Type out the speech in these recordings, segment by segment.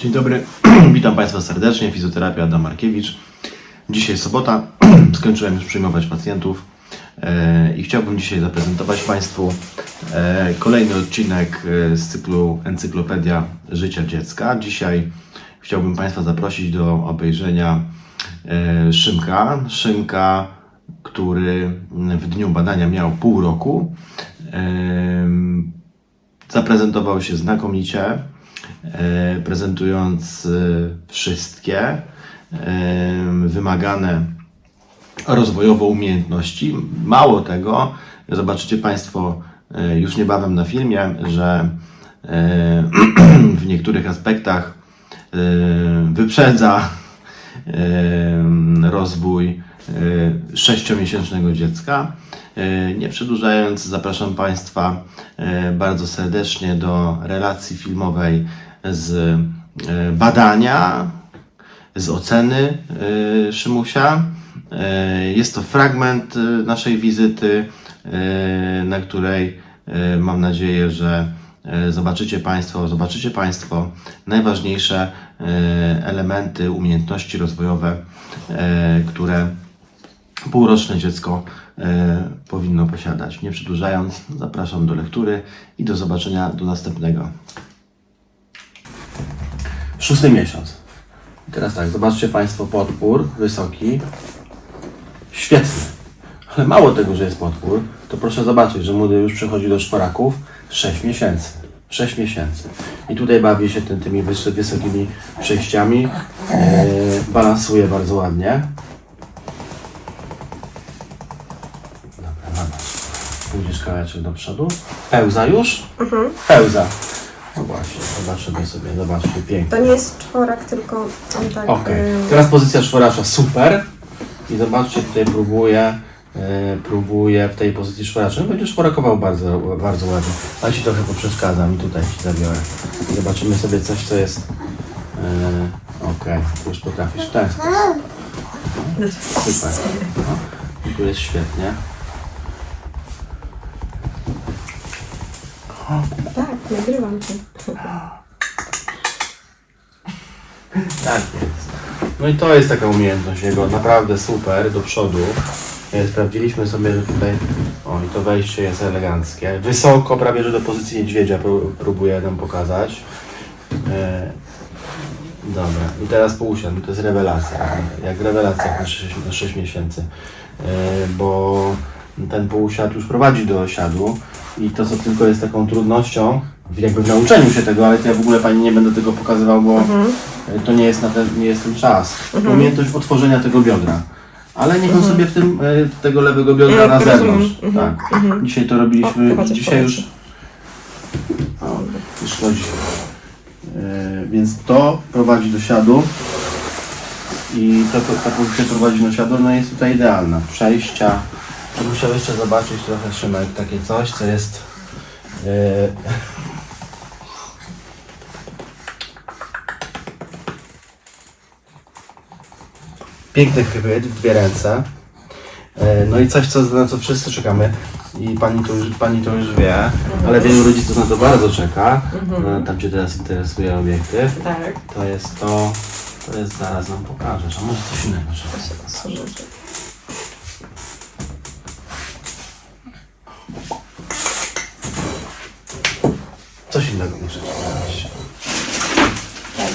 Dzień dobry, witam Państwa serdecznie, fizjoterapia Adam Markiewicz. Dzisiaj sobota, skończyłem już przyjmować pacjentów e, i chciałbym dzisiaj zaprezentować Państwu e, kolejny odcinek e, z cyklu Encyklopedia Życia Dziecka. Dzisiaj chciałbym Państwa zaprosić do obejrzenia Szymka. Szymka, który w dniu badania miał pół roku. Zaprezentował się znakomicie, prezentując e, wszystkie e, wymagane rozwojowo umiejętności. Mało tego, zobaczycie Państwo e, już niebawem na filmie, że e, w niektórych aspektach e, wyprzedza e, rozwój e, sześciomiesięcznego dziecka. E, Nie przedłużając, zapraszam Państwa e, bardzo serdecznie do relacji filmowej z e, badania, z oceny e, Szymusia. E, Jest to fragment e, naszej wizyty, e, na której e, mam nadzieję, że e, zobaczycie Państwo, zobaczycie Państwo najważniejsze e, elementy, umiejętności rozwojowe, e, które półroczne dziecko e, powinno posiadać. Nie przedłużając, zapraszam do lektury i do zobaczenia do następnego. Szósty miesiąc. Teraz tak, zobaczcie Państwo podpór wysoki. Świetny. Ale mało tego, że jest podpór, to proszę zobaczyć, że młody już przechodzi do czworaków 6 miesięcy. 6 miesięcy. I tutaj bawi się tym, tymi wys- wysokimi przejściami. E, balansuje bardzo ładnie. Kawałeczek do przodu. Pełza już? Pełza. No właśnie, zobaczymy sobie, zobaczcie, pięknie. To nie jest czworak, tylko on tak. Okej, ym, teraz pozycja czworacza, super. I zobaczcie, tutaj próbuję, e, próbuję w tej pozycji czworacza. Będzie czworakował bardzo, bardzo ładnie. Ale Ci trochę poprzeszkadzam i tutaj Ci zabiorę. Zobaczymy sobie coś, co jest... E, Okej, już potrafisz w ten sposób. Super. No, I tu jest świetnie. Tak, nagrywam to. Tak jest. No i to jest taka umiejętność jego, naprawdę super, do przodu. E, Sprawdziliśmy sobie, że tutaj, o i to wejście jest eleganckie. Wysoko, prawie że do pozycji niedźwiedzia pró- próbuję nam pokazać. E, dobra, i teraz półsiad, to jest rewelacja, jak rewelacja na 6, na 6 miesięcy. E, bo ten półsiad już prowadzi do osiadu i to, co tylko jest taką trudnością, jakby w nauczeniu się tego, ale to ja w ogóle Pani nie będę tego pokazywał, bo e, to nie jest, na ten, nie jest ten czas. Umiejętność otworzenia tego biodra. Ale niech on sobie w tym, e, tego lewego biodra na zewnątrz. Tak. Dzisiaj to robiliśmy, O, dzisiaj już, o, już chodzi. E, więc to prowadzi do siadu i to, to, ta pozycja prowadzi do siadu, no jest tutaj idealna. Przejścia. Chciał jeszcze zobaczyć trochę Szymek, takie coś, co jest e, piękny chwyt w dwie ręce. E, No i coś, co, na co wszyscy czekamy i pani to, już, pani to już wie, ale wielu rodziców na to bardzo czeka. No, tam Cię teraz interesuje obiektyw. Tak. To jest to, to jest zaraz nam pokażesz, a może coś innego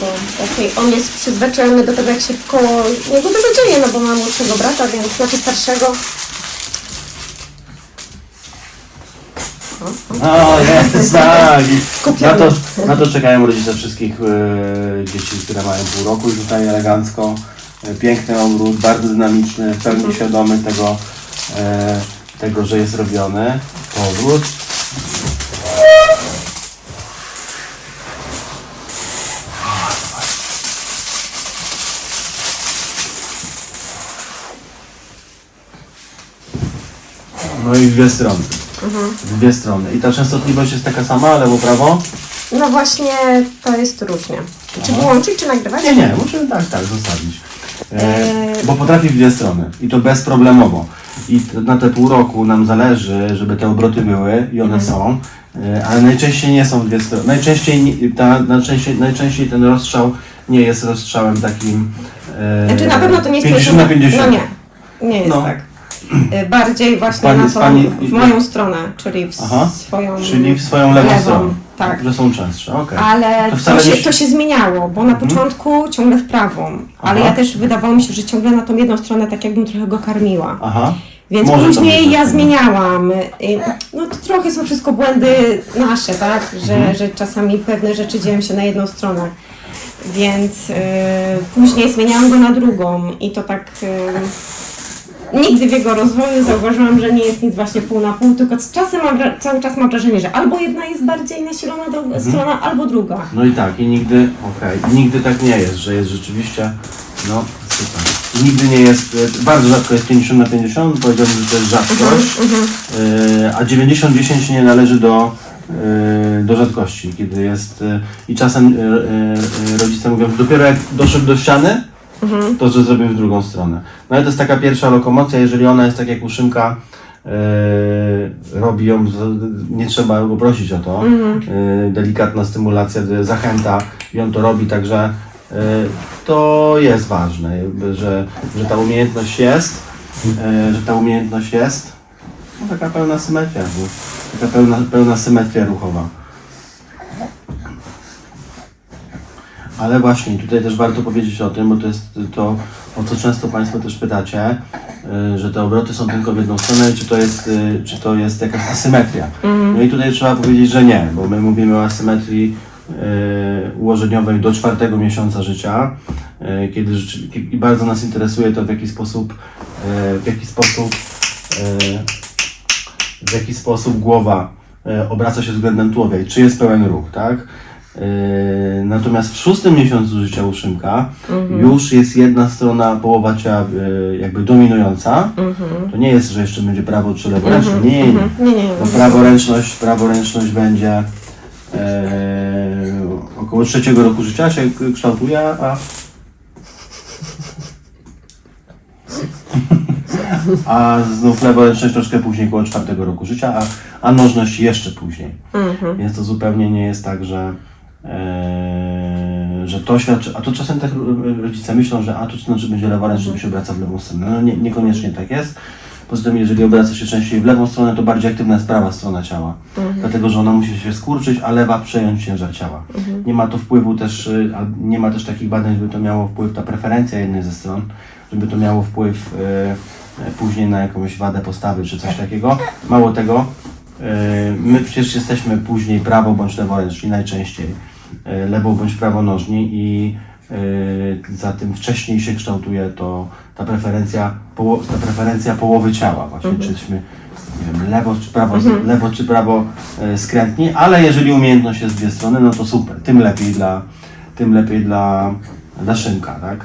bo on jest przyzwyczajony do tego, jak się koło niego dużo dzieje, no bo ma młodszego brata, więc znaczy starszego. O, jest, tak. Na to, na to czekają rodzice wszystkich e, dzieci, które mają pół roku i tutaj elegancko. E, piękny obrót, bardzo dynamiczny, w pełni świadomy tego, e, tego, że jest robiony. Powrót. No i w dwie strony. W dwie strony. I ta częstotliwość jest taka sama, lewo, prawo? No właśnie, to jest różnie. Czy wyłączyć, czy nagrywać? Nie, nie, musimy tak, tak, zostawić. E, bo potrafi w dwie strony i to bezproblemowo. I t- na te pół roku nam zależy, żeby te obroty były i one są, e, ale najczęściej nie są w dwie strony. Najczęściej, nie- ta, najczęściej, najczęściej ten rozstrzał nie jest rozstrzałem takim e, Znaczy na pewno to nie jest 50 na 50. No nie, nie jest No. tak. Y, Bardziej właśnie Pani- na tą, pani- w moją stronę, czyli w Aha. swoją Czyli w swoją lewą, lewą, stronę. tak. Że są częstsze, okej. Ale To to, się, nie- Mhm. to się zmieniało, bo na początku ciągle w prawą, ale Aha. ja też wydawało mi się, że ciągle na tą jedną stronę tak jakbym trochę go karmiła. Aha. Więc Może później ja tak. zmieniałam. Y, No to trochę są wszystko błędy nasze, tak? Że, Mhm. że czasami pewne rzeczy dzieją się na jedną stronę. Więc y, później zmieniałam go na drugą i to tak. Y, nigdy w jego rozwoju zauważyłam, że nie jest nic właśnie pół na pół, tylko czasem mam, cały czas mam wrażenie, że albo jedna jest bardziej nasilona druga Mhm. strona, albo druga. No i tak, i nigdy, okej, i nigdy tak nie jest, że jest rzeczywiście, no super. Nigdy nie jest, e, bardzo rzadko jest 50 na 50, powiedziałbym, że to jest rzadkość, e, a 90-10 nie należy do, e, do rzadkości, kiedy jest, e, i czasem e, e, e, rodzice mówią, że dopiero jak doszedł do ściany, to że zrobił w drugą stronę. No i to jest taka pierwsza lokomocja, jeżeli ona jest tak jak u Szymka, e, robi ją, nie trzeba go prosić o to, e, delikatna stymulacja, zachęta i on to robi, także e, to jest ważne, jakby, że, że ta umiejętność jest, e, że ta umiejętność jest, no, taka pełna symetria, taka pełna, pełna symetria ruchowa. Ale właśnie, tutaj też warto powiedzieć o tym, bo to jest to, o co często Państwo też pytacie, y, że te obroty są tylko w jedną stronę, czy to jest, y, czy to jest jakaś asymetria. No i tutaj trzeba powiedzieć, że nie, bo my mówimy o asymetrii y, ułożeniowej do czwartego miesiąca życia, kiedy i bardzo nas interesuje to, w jaki sposób, w jaki sposób w jaki sposób głowa e, obraca się względem tułowia i czy jest pełen ruch, tak? E, Natomiast w szóstym miesiącu życia u Szymka już jest jedna strona połowa ciała e, jakby dominująca. To nie jest, że jeszcze będzie prawo czy leworęczne. Nie, nie, nie. Nie, nie, No, praworęczność, praworęczność będzie e, około trzeciego roku życia się kształtuje, a a znów leworęczność troszkę później, około czwartego roku życia, a, a nożność jeszcze później. Więc to zupełnie nie jest tak, że, e, że to świadczy, a to czasem tak ro- rodzice myślą, że a to znaczy będzie leworęczny, bo się obraca w lewą stronę. No nie, niekoniecznie tak jest. Poza tym, jeżeli obraca się częściej w lewą stronę, to bardziej aktywna jest prawa strona ciała. Dlatego, że ona musi się skurczyć, a lewa przejąć ciężar ciała. Nie ma to wpływu też, y, nie ma też takich badań, żeby to miało wpływ, ta preferencja jednej ze stron, żeby to miało wpływ y, y, później na jakąś wadę postawy czy coś takiego. Mało tego, my przecież jesteśmy później prawo bądź leworęczni najczęściej, lewo bądź prawonożni i y, za tym wcześniej się kształtuje to ta preferencja, poło, ta preferencja połowy ciała. Właśnie, czy jesteśmy nie wiem, lewo czy prawo, lewo czy prawo e, skrętni, ale jeżeli umiejętność jest z dwie strony, no to super, tym lepiej dla, tym lepiej dla, dla Szymka, tak?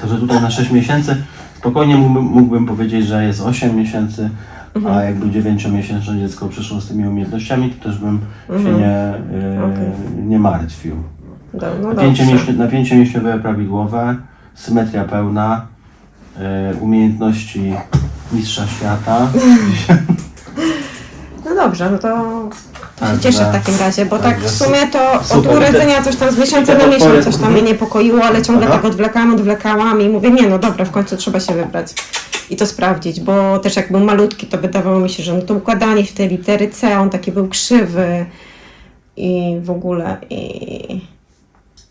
Także tutaj na 6 miesięcy. Spokojnie mógłbym, mógłbym powiedzieć, że jest 8 miesięcy, a jakby 9-miesięczne dziecko przyszło z tymi umiejętnościami, to też bym się nie, e, Okej. nie martwił. Do, no Napięcie, dobrze. mięśnie, napięcie mięśniowe prawidłowe, symetria pełna, e, umiejętności mistrza świata. No dobrze, no to się cieszę w takim razie, bo tak w także sumie to od super. urodzenia coś tam z miesiąca na miesiąc coś tam mnie niepokoiło, ale ciągle Aha. tak odwlekałam, odwlekałam i mówię, nie no dobra, w końcu trzeba się wybrać i to sprawdzić, bo też jak był malutki, to wydawało mi się, że no to układanie w te litery C, on taki był krzywy i w ogóle i,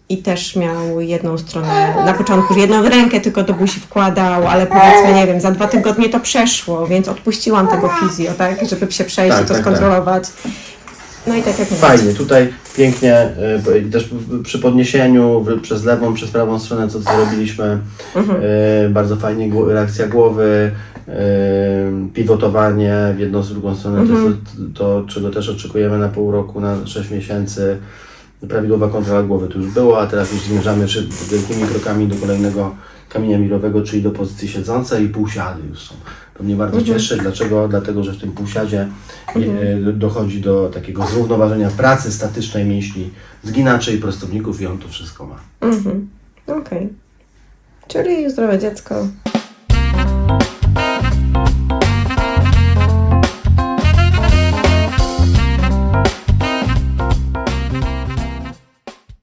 i też miał jedną stronę, na początku jedną rękę tylko do buzi wkładał, ale powiedzmy, nie wiem, za dwa tygodnie to przeszło, więc odpuściłam tego fizjo, tak, żeby się przejść Tak, i to tak, skontrolować. No i tak jak mówię, Fajnie, tutaj pięknie y, też przy podniesieniu w, przez lewą, przez prawą stronę, co zrobiliśmy, y, bardzo fajnie gło- reakcja głowy, y, pivotowanie w jedną z drugą stronę, to jest to, to, czego też oczekujemy na pół roku, na 6 miesięcy. Prawidłowa kontrola głowy to już było, a teraz już zmierzamy wielkimi krokami do kolejnego kamienia milowego, czyli do pozycji siedzącej i półsiady już są. To mnie bardzo cieszy. Dlaczego? Dlatego, że w tym półsiadzie e, dochodzi do takiego zrównoważenia pracy statycznej mięśni, zginaczy i prostowników i on to wszystko ma. Mhm. Okej. Czyli zdrowe dziecko.